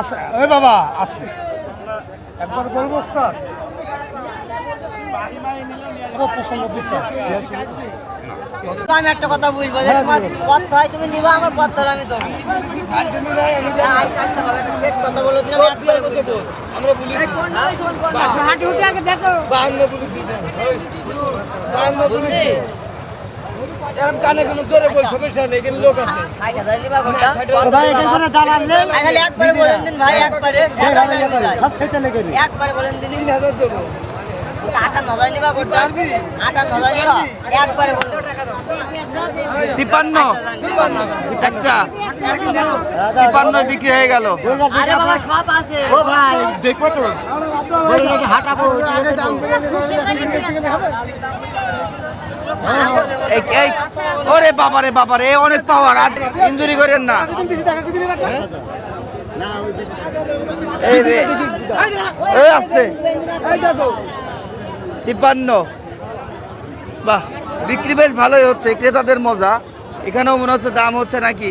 আছে। ওই বাবা আছে। একবার বলব স্যার আমি একটা কথা বুঝব যে তোমার পথ হয় তুমি নিবা আমার পথ আমি দেবো শেষ কথা বলো তুমি আমি একবারে বুঝব হাঁটি উঠে আগে দেখো। বুঝছি কানে কোনো জোরে বল সমস্যা নেই এখানে লোক আছে। ষাট হাজার নিবা কোনটা? ভাই এখান করে দাঁড়ান নেই। আর একবারে বলেন দিন ভাই একবারে। এক হাজার নিবা। সব খেতে লেগে একবারে বলেন দিন। তিন হাজার দেবো। আটান্ন নিবা কোনটা আটান্ন হাজার নিবা। একবারে বলেন। তিপ্পান্ন। একটা। তিপ্পান্ন বিক্রি হয়ে গেল। ও ভাই দেখব তো। হাঁটাবো ওরে বাবারে বাবারে অনেক পাওয়ার আর ইঞ্জুরি করেন না। এই আসতে। তিপ্পান্ন। বাহ, বিক্রি বেশ ভালোই হচ্ছে, ক্রেতাদের মজা। এখানেও মনে হচ্ছে দাম হচ্ছে নাকি?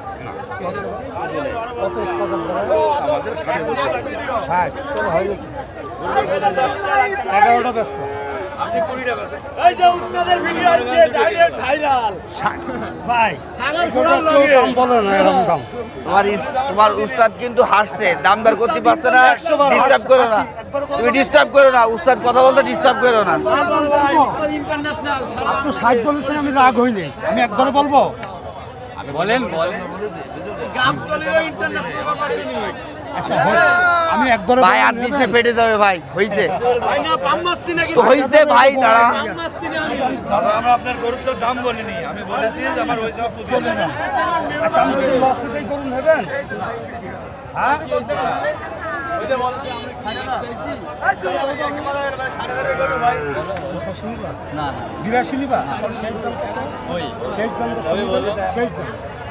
কত আমাদের ষাট হয় নাকি? এগারোটা ব্যস্ত। তোমার ইস- উস্তাদ কিন্তু হাসছে। দাম দর করতে পারছে না ডিস্টার্ব করো না। তুমি ডিস্টার্ব করো না উস্তাদ কথা বলতে ডিস্টার্ব করো না। ষাট বলেছেন আমি রাগ হইনি আমি একবার বলব? আচ্ছা আমি একবার ভাই আর পেটে যাবে ভাই হইছে। তো হইছে ভাই দাঁড়া। আমরা আপনার গরুর তো দাম বলিনি। আমি বলেছি যে আমার ওই যান। আচ্ছা আমি যদি লসেতেই করুন নেবেন? হ্যাঁ? বিরাশি শেষ? শেষ বলো শেষ দাম আশি হাজার নিবা? শেষ শেষ শেষ হ্যাঁ দাম না দাম।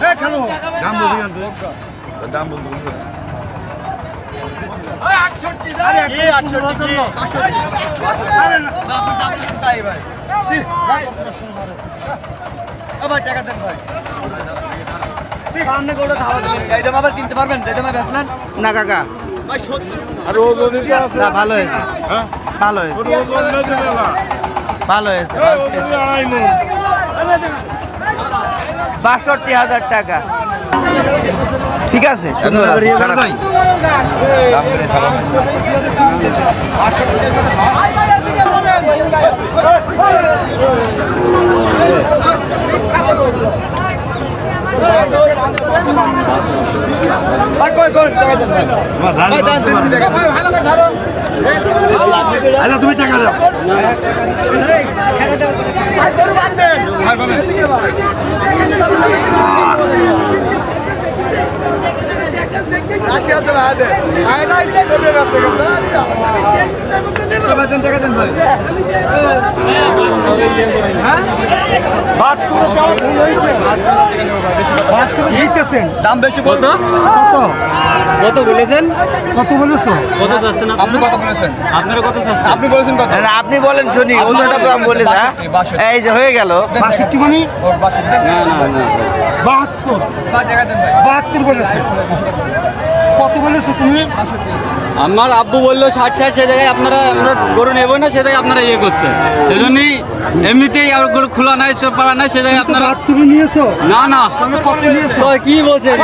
সঙ্গে মারা আছে। না কাকা। না ভালো হয়েছে। ভালো হয়েছে। ভালো হয়েছে ভালো হয়েছে। বাষট্টি হাজার টাকা। ঠিক আছে? সুন্দর। আচ্ছা তুমি টাকা দাও। বাহাত্তরে কেমন ভুল হয়েছে। দাম বেশি কত? কত? কত বলেছেন? কত বলেছ? কত চাচ্ছেন আপনি কত বলেছেন? আপনারা কত চাচ্ছেন? আপনি বলেছেন কত? না, আপনি বলেন শুনি দাম বলে না। এই যে হয়ে গেল। বাষট্টি মানে? না না না বাহাত্তর। টাকা দেন ভাই। বাহাত্তর বলেছে। কত বলেছ তুমি? আমার আব্বু বলল ষাট ষাট সে জায়গায় আপনারা আমরা গরু নেব না সে জায়গায় আপনারা ইয়ে করছেন এই জন্যই এমনিতেই আর গরু খোলা নাই সব পাড়া নাই সে জায়গায় আপনারা তুমি নিয়েছো? না না। কত নিয়েছো? তো কি বলছেন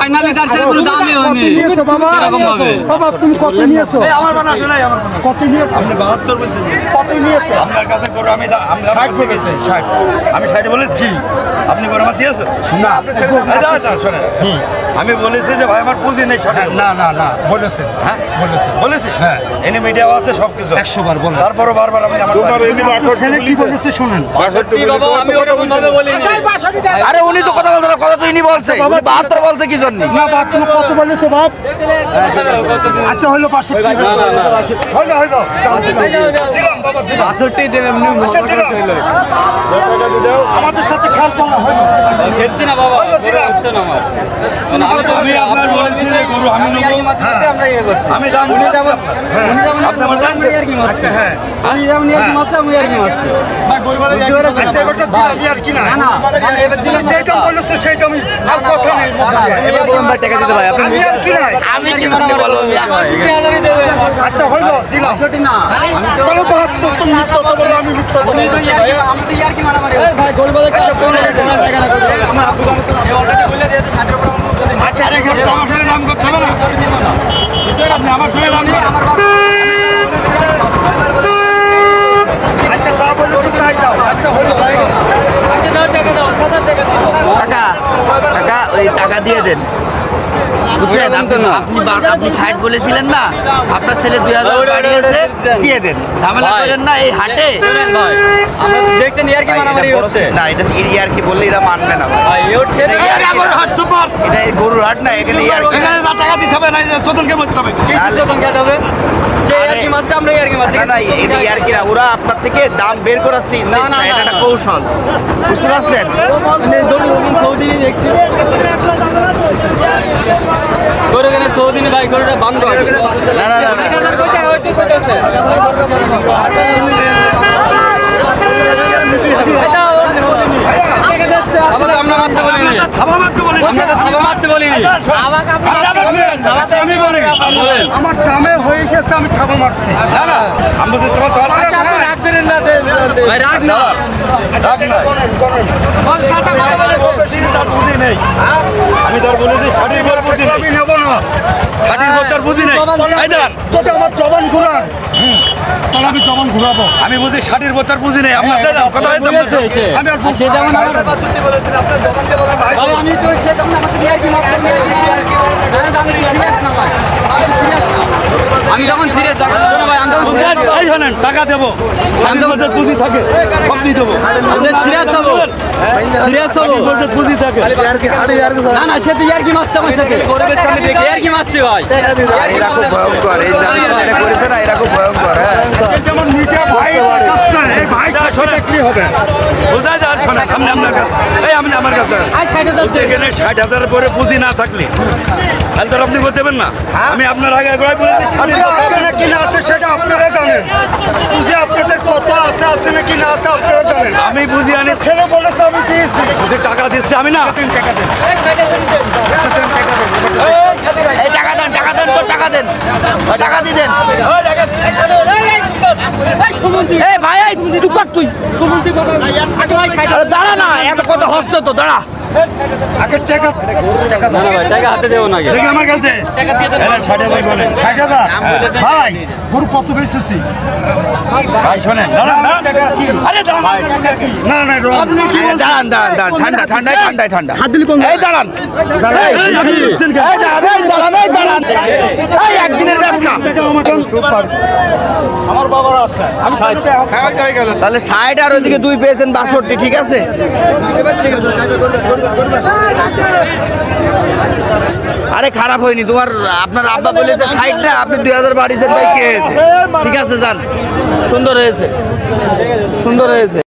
ফাইনালি তার সাথে কোনো দামই হয়নি। নিয়েছো বাবা? ভাবে। বাবা তুমি কত নিয়েছো? আমার বানা শোনাই আমার কত নিয়েছো? আপনি বাহাত্তর বলছেন। কত নিয়েছো? আপনার কাছে করো আমি দা- আমি ষাট বলেছি। ষাট। আমি ষাট বলেছি আপনি করে আমার দিয়েছেন? না। আচ্ছা, শোনেন। আমি বলেছি যে ভাই আমার পুঁজি নেই না না না। বলেছেন হ্যাঁ? বলেছেন বলেছি? হ্যাঁ। এনে মিডিয়াও আছে সব কিছু একশো বার বলেন তারপরও বারবার আপনি আমার ছেলে কি বলেছে শুনেন? কি বাবা আমি ওরকম ভাবে বলিনি। আরে উনি তো কথা বলছে না কথা তো ইনি বলছে। উনি বাহাত্তর বলছে কি জন্য? না বাপ তুমি কত বলেছ বাপ? আচ্ছা হলো পাঁচশো না না বাষট্টি দেবে এমনি আচ্ছা। আমাদের সাথে খেলব না হইল খেলছি না বাবা হচ্ছে না আমার মানে আমি আপনার বলেছি যে গরু আমি নেব আমরা ইয়ে করছি আমি দাম। হ্যাঁ, আপনি আমার জানছেন? আমি আর কি। আচ্ছা হ্যাঁ আমি। আচ্ছা আর কি মানে আমি আর কি নাই আমি কি বলব। আচ্ছা হইল দিলাম না, আচ্ছা। আমার। আচ্ছা সঙ্গে নাম আচ্ছা যা বলেছ তাই দাও। আচ্ছা আচ্ছা, দাও, দাও। ওই টাকা দিয়ে দেন। বুঝছেন আপনি আপনি ষাট বলেছিলেন না? আপনার ছেলে দুই হাজার বাড়িয়েছে দিয়ে দেন। ঝামেলা করেন না এই হাটে। দেখছেন ইয়ার কি মারামারি হচ্ছে। না এটা ইয়ার কি বললে এরা মানবে না ভাই, এটা গরুর হাট না এখানে ইয়ার কি এখানে না। টাকা দিতে হবে। না হবে ওরা আপনার থেকে দাম বের করাচ্ছে না, না, এটা একটা কৌশল। বুঝতে পারছেন? গরু কেন চৌদিনে ভাই গরুটা বান্ধ না না না আমরা দামে হয়ে গেছে আমি থাবা মারছি। না ভাই রাখ না। তার বুঝি নেই। আমি তার বলেছি ষাটির পর বুঝি নেই। আমি নেব না। ষাটির পর তার বুঝি নেই। দাঁড়ান। আমার জবান ঘুরান। তাহলে আমি জবান ঘুরাবো। আমি বুঝি ষাটির পর তার বুঝি নেই। আপনার দাদা কথা বলেছে সে। আমি আর আর সে যেমন আমার ভাই, আমি তো সে যেমন আমাকে দিয়ে দিয়ে কি- আর কি আমি না ভাই। আমি। আমি যখন সিরিয়াস ভাই আমি যখন টাকা দেবো। আমি যখন পুঁজি থাকে সব দিয়ে দেবো। আমি সিরিয়াস হব সিরিয়াস হব পুঁজি থাকে। না না সে তো ইয়ার্কি মারছে আমার সাথে? ইয়ার্কি মারছে ভাই? ইয়ার্কি এরা মারছে। ভয়ঙ্কর এই করেছে না এরকম ভয়ঙ্কর হ্যাঁ। যেমন মিডিয়া ভাই কি হবে। বোঝা যায় শোনেন আপনি আপনার কাছে। এই আপনি আমার কাছে। হাজার। এখানে ষাট হাজারের পরে পুঁজি না থাকলে তাহলে তো আপনি করতে দেবেন না। আমি আপনার আগে ষাটের পুজো পর না আছে সেটা আপনারা জানেন। পুজো আপনাদের কত আছে আছে নাকি না আছে আপনারা জানেন। আমি বুঝি আনি ছেলে বলেছে আমি দিয়েছি। বুঝি টাকা দিচ্ছি আমি না। টাকা দেন। টাকা দেন। টাকা দেন। তো টাকা দেন টাকা দিয়ে দেন। ভাই তুই। তুই দাঁড়া না এত কথা হচ্ছে তো দাঁড়া। আগে টাকা টাকা না না ভাই টাকা হাতে দেবো না দেখি আমার কাছে। এরা ষাট হাজার বলেন। ষাট হাজার। ভাই গরু কত বেচেছি? ভাই শোনেন দাঁড়ান দাঁড়ান। টাকা কি? আরে দাঁড়ান না না রং এই দাঁড়ান দাঁড়ান দাঁড়ান ঠান্ডা ঠান্ডা এই দাঁড়ান। এই দাঁড়ান এই দাঁড়ান এই দাঁড়ান এই একদিনের ব্যবসা। আমার বাবার আছে। আমি তাহলে ষাট আর ওইদিকে দুই পেয়েছেন বাষট্টি ঠিক আছে? আরে খারাপ হয়নি, তোমার আপনার আব্বা বলেছে সাইডটা আপনি দুই হাজার বাড়িয়েছেন, তাই ঠিক আছে, যান। সুন্দর হয়েছে। সুন্দর হয়েছে।